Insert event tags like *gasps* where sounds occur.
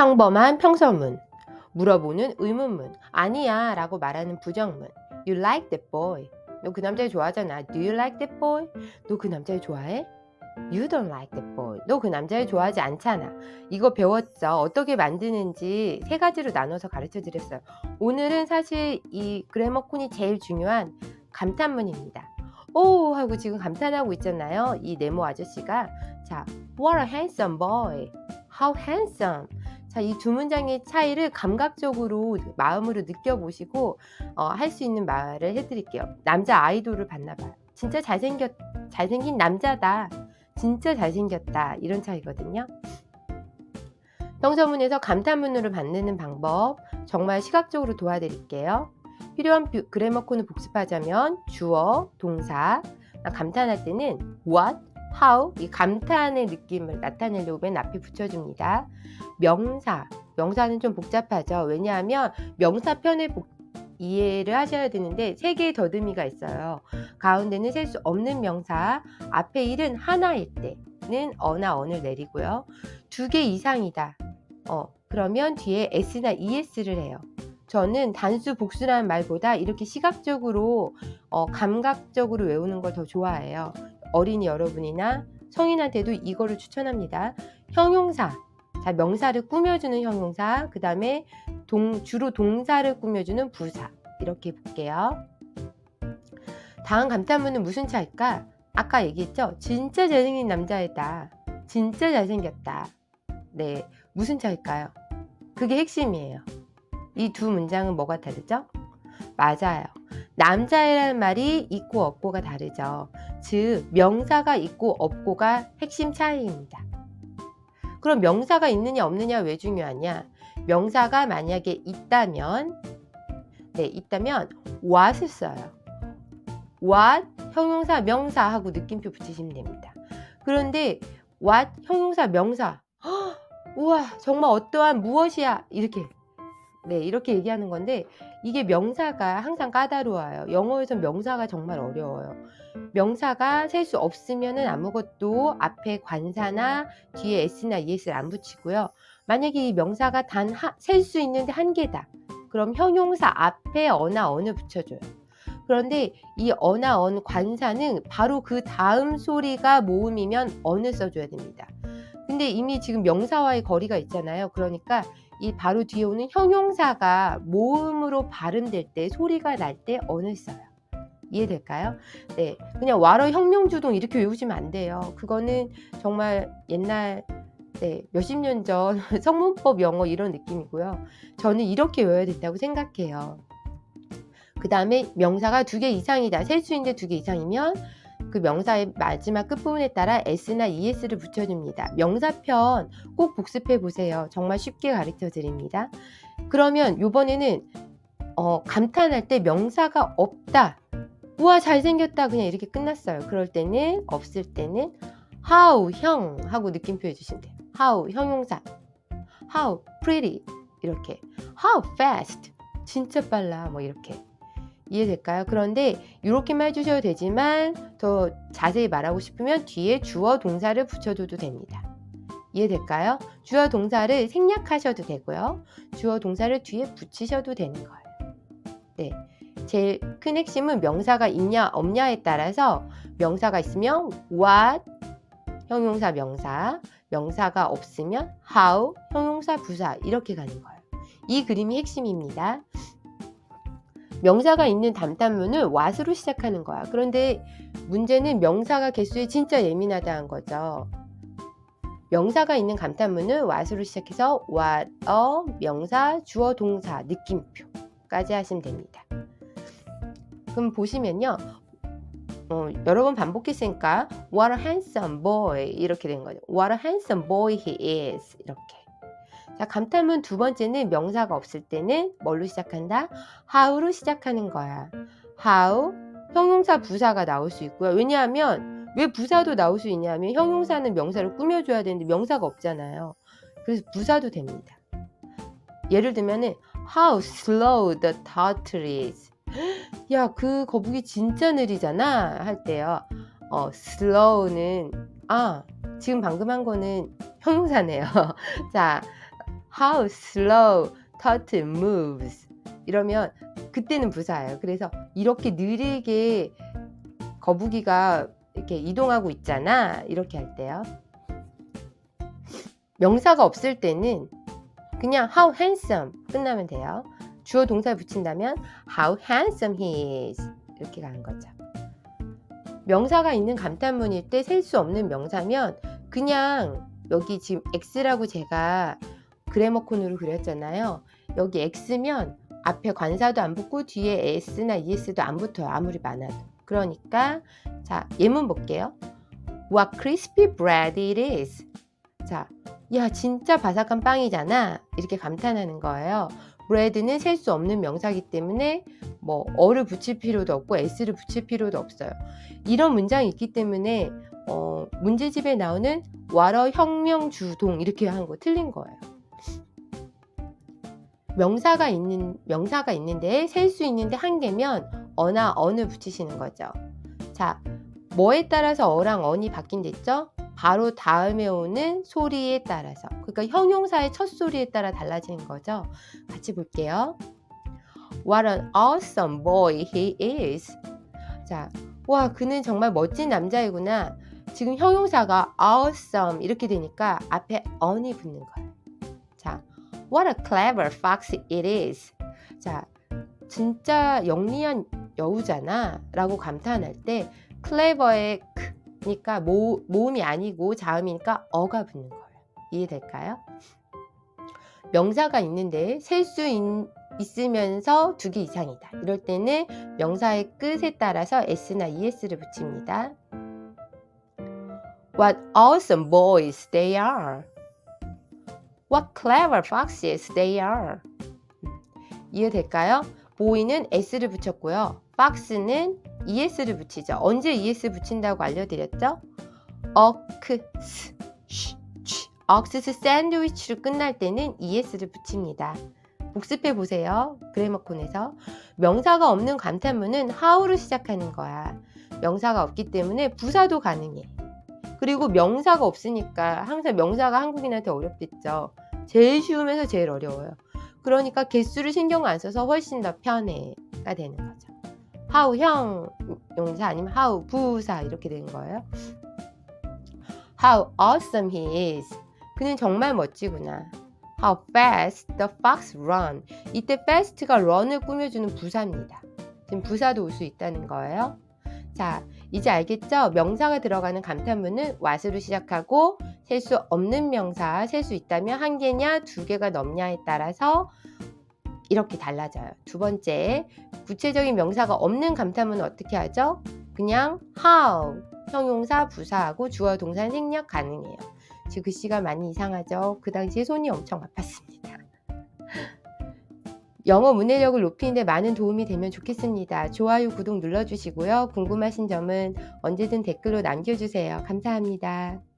평범한 평서문. 물어보는 의문문. 아니야 라고 말하는 부정문. You like that boy. 너 그 남자 좋아하잖아. Do you like that boy? 너 그 남자 좋아해? You don't like that boy. 너 그 남자를 좋아하지 않잖아. 이거 배웠죠. 어떻게 만드는지 세 가지로 나눠서 가르쳐 드렸어요. 오늘은 사실 이 그래머콘이 제일 중요한 감탄문입니다. 오 하고 지금 감탄하고 있잖아요. 이 네모 아저씨가 자, what a handsome boy. How handsome. 자, 이 두 문장의 차이를 감각적으로 마음으로 느껴보시고 어, 할 수 있는 말을 해드릴게요. 남자 아이돌을 봤나 봐요. 진짜 잘생겼, 잘생긴 남자다. 진짜 잘생겼다. 이런 차이거든요. 평서문에서 감탄문으로 만드는 방법 정말 시각적으로 도와드릴게요. 필요한 뷰- 그래머 코는 복습하자면 주어, 동사, 감탄할 때는 what, how 이 감탄의 느낌을 나타내려고 맨 앞에 붙여줍니다. 명사, 명사는 좀 복잡하죠. 왜냐하면 명사편의 복- 이해를 하셔야 되는데 세 개의 더듬이가 있어요. 가운데는 셀 수 없는 명사, 앞에 일은 하나일 때는 어나 언을 내리고요. 두 개 이상이다. 어, 그러면 뒤에 s나 es를 해요. 저는 단수 복수라는 말보다 이렇게 시각적으로 어, 감각적으로 외우는 걸 더 좋아해요. 어린이 여러분이나 성인한테도 이거를 추천합니다. 형용사. 자, 명사를 꾸며주는 형용사. 그 다음에 동, 주로 동사를 꾸며주는 부사. 이렇게 볼게요. 다음 감탄문은 무슨 차일까? 아까 얘기했죠? 진짜 잘생긴 남자애다. 진짜 잘생겼다. 네. 무슨 차일까요? 그게 핵심이에요. 이 두 문장은 뭐가 다르죠? 맞아요. 남자애라는 말이 있고 없고가 다르죠. 즉, 명사가 있고 없고가 핵심 차이입니다. 그럼 명사가 있느냐 없느냐 왜 중요하냐? 명사가 만약에 있다면, 네, 있다면 what을 써요. what 형용사 명사 하고 느낌표 붙이시면 됩니다. 그런데 what 형용사 명사 헉, *gasps* 우와 정말 어떠한 무엇이야 이렇게 네 이렇게 얘기하는 건데 이게 명사가 항상 까다로워요. 영어에서 명사가 정말 어려워요. 명사가 셀 수 없으면은 아무것도 앞에 관사나 뒤에 s나 es를 안 붙이고요. 만약에 이 명사가 단 셀 수 있는데 한 개다. 그럼 형용사 앞에 어나 어느 붙여줘요. 그런데 이 어나 언 관사는 바로 그 다음 소리가 모음이면 어느 써줘야 됩니다. 근데 이미 지금 명사와의 거리가 있잖아요. 그러니까 이 바로 뒤에 오는 형용사가 모음으로 발음될 때 소리가 날때 어느 써요. 이해될까요? 네. 그냥 와러 혁명주동 이렇게 외우시면 안 돼요. 그거는 정말 옛날 네, 몇십 년 전 *laughs* 성문법 영어 이런 느낌이고요. 저는 이렇게 외워야 된다고 생각해요. 그 다음에 명사가 두 개 이상이다. 셀 수 있는데 두 개 이상이면 그 명사의 마지막 끝부분에 따라 s나 es를 붙여줍니다. 명사편 꼭 복습해 보세요. 정말 쉽게 가르쳐 드립니다. 그러면 이번에는 어, 감탄할 때 명사가 없다. 우와 잘생겼다 그냥 이렇게 끝났어요. 그럴 때는 없을 때는 how 형 하고 느낌표 해주시면 돼요. how 형용사 how pretty 이렇게 how fast 진짜 빨라 뭐 이렇게 이해될까요? 그런데 이렇게만 해주셔도 되지만 더 자세히 말하고 싶으면 뒤에 주어 동사를 붙여줘도 됩니다. 이해될까요? 주어 동사를 생략하셔도 되고요. 주어 동사를 뒤에 붙이셔도 되는 거예요. 네. 제일 큰 핵심은 명사가 있냐 없냐에 따라서 명사가 있으면 what 형용사 명사, 명사가 없으면 how 형용사 부사 이렇게 가는 거예요. 이 그림이 핵심입니다. 명사가 있는 담탄문을 what으로 시작하는 거야. 그런데 문제는 명사가 개수에 진짜 예민하다는 거죠. 명사가 있는 감탄문은 what으로 시작해서 what, a, 명사, 주어, 동사, 느낌표까지 하시면 됩니다. 그럼 보시면요. 어, 여러 번 반복했으니까 What a handsome boy 이렇게 된 거죠. What a handsome boy he is 이렇게. 자, 감탄문 두 번째는 명사가 없을 때는 뭘로 시작한다? how로 시작하는 거야. how 형용사 부사가 나올 수 있고요. 왜냐하면 왜 부사도 나올 수 있냐면 형용사는 명사를 꾸며줘야 되는데 명사가 없잖아요. 그래서 부사도 됩니다. 예를 들면은 how slow the turtle is. *gasps* 야, 그 거북이 진짜 느리잖아 할 때요. 어, slow는 아, 지금 방금 한 거는 형용사네요. *laughs* 자, how slow turtle moves. 이러면 그때는 부사예요. 그래서 이렇게 느리게 거북이가 이렇게 이동하고 있잖아. 이렇게 할 때요. 명사가 없을 때는 그냥 how handsome 끝나면 돼요. 주어 동사 붙인다면 how handsome he is 이렇게 가는 거죠. 명사가 있는 감탄문일 때 셀 수 없는 명사면 그냥 여기 지금 X라고 제가 그래머콘으로 그렸잖아요. 여기 X면 앞에 관사도 안 붙고 뒤에 S나 ES도 안 붙어요. 아무리 많아도. 그러니까 자 예문 볼게요. What crispy bread it is. 자, 야 진짜 바삭한 빵이잖아. 이렇게 감탄하는 거예요. bread는 셀 수 없는 명사기 때문에 뭐 어를 붙일 필요도 없고 s를 붙일 필요도 없어요. 이런 문장이 있기 때문에 어, 문제집에 나오는 와러 혁명 주동 이렇게 한 거 틀린 거예요. 명사가 있는 명사가 있는데 셀 수 있는데 한 개면 어나 언을 붙이시는 거죠. 자, 뭐에 따라서 어랑 언이 바뀐댔죠? 바로 다음에 오는 소리에 따라서. 그러니까 형용사의 첫 소리에 따라 달라지는 거죠. 같이 볼게요. What an awesome boy he is. 자, 와, 그는 정말 멋진 남자이구나. 지금 형용사가 awesome 이렇게 되니까 앞에 on이 붙는 거예요. 자, what a clever fox it is. 자, 진짜 영리한 여우잖아. 라고 감탄할 때 clever의 그니까 모, 모음이 아니고 자음이니까 어가 붙는 거예요. 이해될까요? 명사가 있는데 셀 수 있으면서 두 개 이상이다. 이럴 때는 명사의 끝에 따라서 s나 es를 붙입니다. What awesome boys they are. What clever foxes they are. 이해될까요? boy는 s를 붙였고요. fox는 es를 붙이죠. 언제 es 붙인다고 알려드렸죠? 억스, 억스스 샌드위치로 끝날 때는 es를 붙입니다. 복습해 보세요. 그래머콘에서 명사가 없는 감탄문은 how로 시작하는 거야. 명사가 없기 때문에 부사도 가능해. 그리고 명사가 없으니까 항상 명사가 한국인한테 어렵겠죠. 제일 쉬우면서 제일 어려워요. 그러니까 개수를 신경 안 써서 훨씬 더 편해가 되는 거죠. how 형 용사 아니면 how 부사 이렇게 되는 거예요. How awesome he is. 그는 정말 멋지구나. How fast the fox run. 이때 fast가 run을 꾸며주는 부사입니다. 지금 부사도 올 수 있다는 거예요. 자, 이제 알겠죠? 명사가 들어가는 감탄문은 what으로 시작하고 셀 수 없는 명사, 셀 수 있다면 한 개냐 두 개가 넘냐에 따라서 이렇게 달라져요. 두 번째, 구체적인 명사가 없는 감탄문은 어떻게 하죠? 그냥 how, 형용사, 부사하고 주어, 동사 생략 가능해요. 지금 글씨가 많이 이상하죠? 그 당시에 손이 엄청 아팠습니다. 영어 문해력을 높이는데 많은 도움이 되면 좋겠습니다. 좋아요, 구독 눌러주시고요. 궁금하신 점은 언제든 댓글로 남겨주세요. 감사합니다.